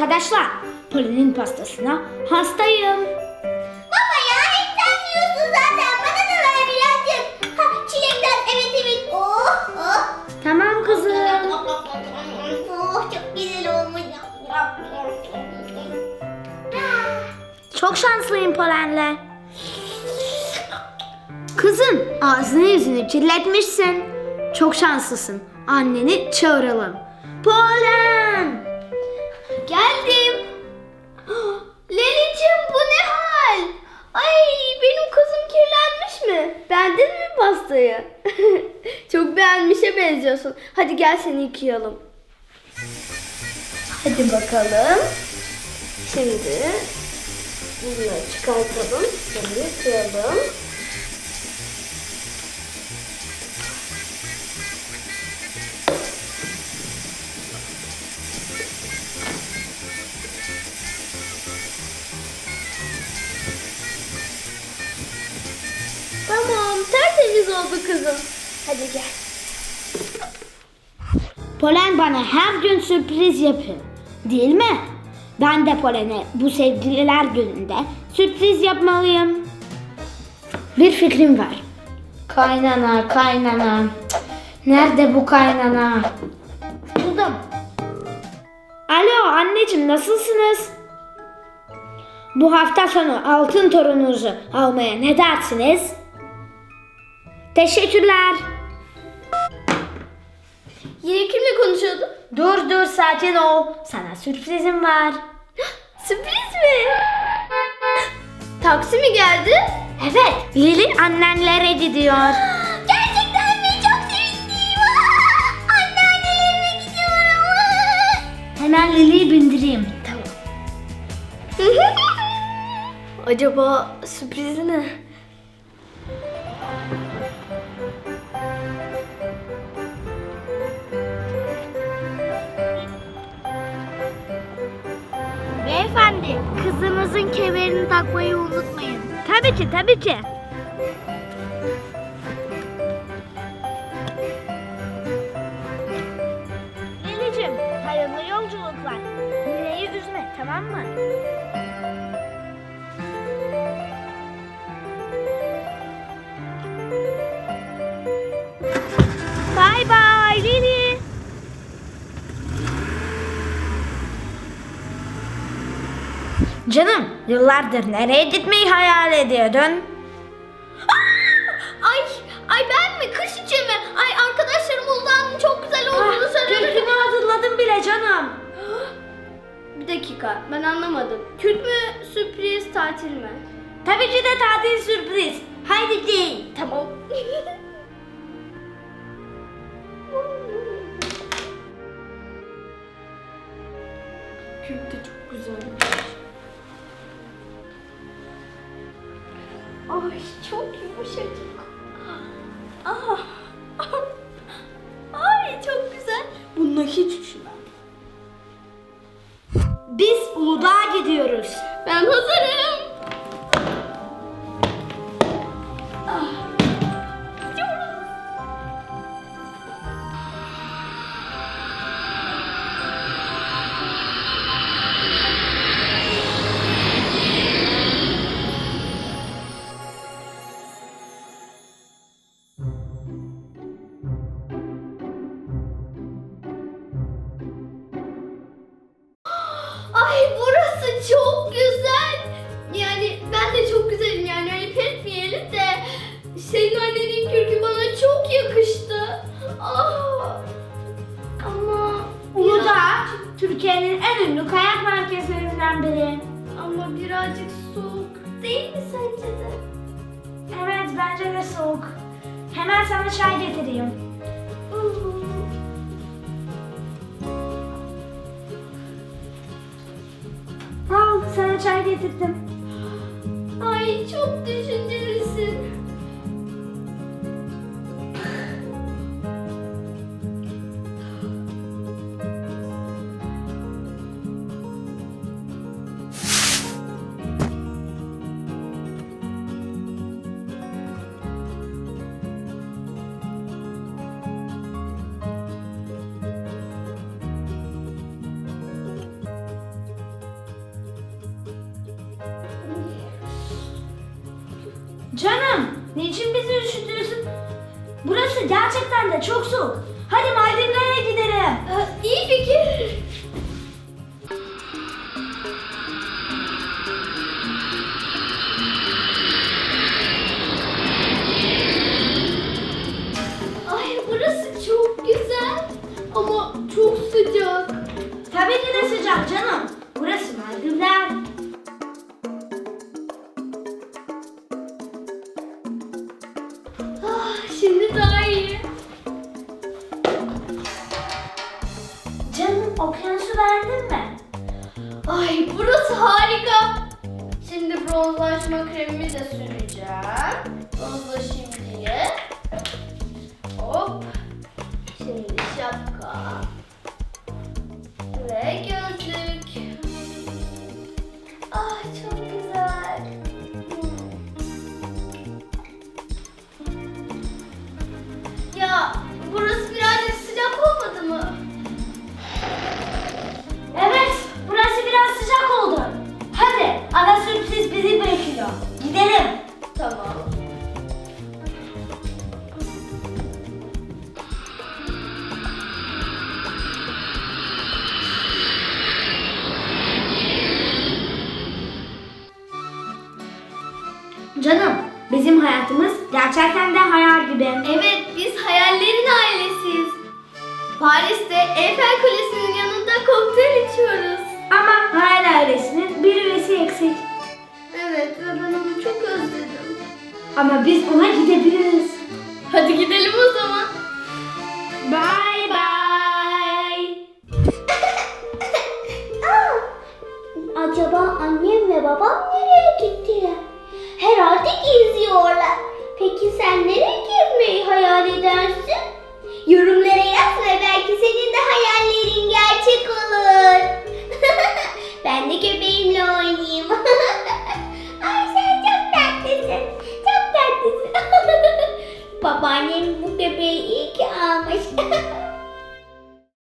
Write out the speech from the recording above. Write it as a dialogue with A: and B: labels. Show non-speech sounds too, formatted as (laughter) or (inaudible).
A: Arkadaşlar, Polen'in pastasına hastayım.
B: Baba ya hep sen yiyorsun zaten. Bana da ver birazcık. Ha, çilekten evet evet. Oh oh.
A: Tamam kızım.
B: Oh çok güzel olmuş.
A: Çok şanslıyım Polen'le. Kızım, ağzını yüzünü kirletmişsin. Çok şanslısın. Anneni çağıralım. Polen!
B: Geldim. (gasps) Lelicim bu ne hal? Ay benim kızım kirlenmiş mi? Beğendin mi pastayı? (laughs) Çok beğenmişe benziyorsun. Hadi gel seni yıkayalım. Hadi bakalım. Şimdi bunları çıkartalım. Seni yıkayalım. Tertemiz oldu kızım. Hadi gel.
A: Polen bana her gün sürpriz yapıyor. Değil mi? Ben de Polen'e bu sevgililer gününde sürpriz yapmalıyım. Bir fikrim var. Kaynana, kaynana. Nerede bu kaynana? Buldum. Alo anneciğim nasılsınız? Bu hafta sonu altın torununuzu almaya ne dersiniz? Teşekkürler.
B: Yine kimle konuşuyordun?
A: Dur dur sakin ol. Sana sürprizim var. (gasps)
B: Sürpriz mi? (gasps) Taksi mi geldi?
A: Evet, Lili annenlere gidiyor. (gasps)
B: Gerçekten mi? Çok sevindim. Anneannelerime gidiyorum.
A: Hemen Lili'yi bindireyim. (laughs)
B: Acaba sürprizi ne?
A: Kızınızın kemerini takmayı unutmayın. Tabii ki, tabii ki. Lilicim, hayırlı yolculuklar. Nineyi üzme, tamam mı? Canım, yıllardır nereye gitmeyi hayal ediyordun?
B: Ay, ay ben mi? Kış için mi? Ay arkadaşlarım Uludağ'ın çok güzel olduğunu söyledi.
A: Kürkünü hazırladım bile canım.
B: Bir dakika, ben anlamadım. Kürt mü, sürpriz, tatil mi?
A: Tabii ki de tatil sürpriz. Haydi giy.
B: Tamam. Kürt de çok güzelmiş. Ay çok yumuşacık. Ah. Ay çok güzel. Bununla hiç üşümem.
A: Biz Uludağ'a gidiyoruz.
B: Ben hazırım. Mi?
A: Evet, bence de soğuk. Hemen sana çay getireyim. Al, sana çay getirdim. (gasps)
B: Ay çok düşüncelisin.
A: Canım, niçin bizi üşütüyorsun? Burası gerçekten de çok soğuk. Hadi Maldivlere gidelim.
B: iyi fikir. Şimdi daha iyi.
A: Canım, okyanusu beğendin mi?
B: Ay burası harika. Şimdi bronzlaşma kremimi de süreceğim. Bronzlaşayım diye.
A: Canım, bizim hayatımız gerçekten de hayal gibi.
B: Evet, biz hayallerin ailesiyiz. Paris'te Eiffel Kulesi'nin yanında kokteyl içiyoruz.
A: Ama hayal ailesinin bir üyesi eksik.
B: Evet ve ben onu çok özledim.
A: Ama biz ona gidebiliriz.
B: Hadi gidelim o zaman.
A: Bye bye. (laughs)
B: Acaba annem ve babam gittiler? Herhalde geziyorlar. Peki sen nereye gezmeyi hayal edersin? Yorumlara yaz ve belki senin de hayallerin gerçek olur.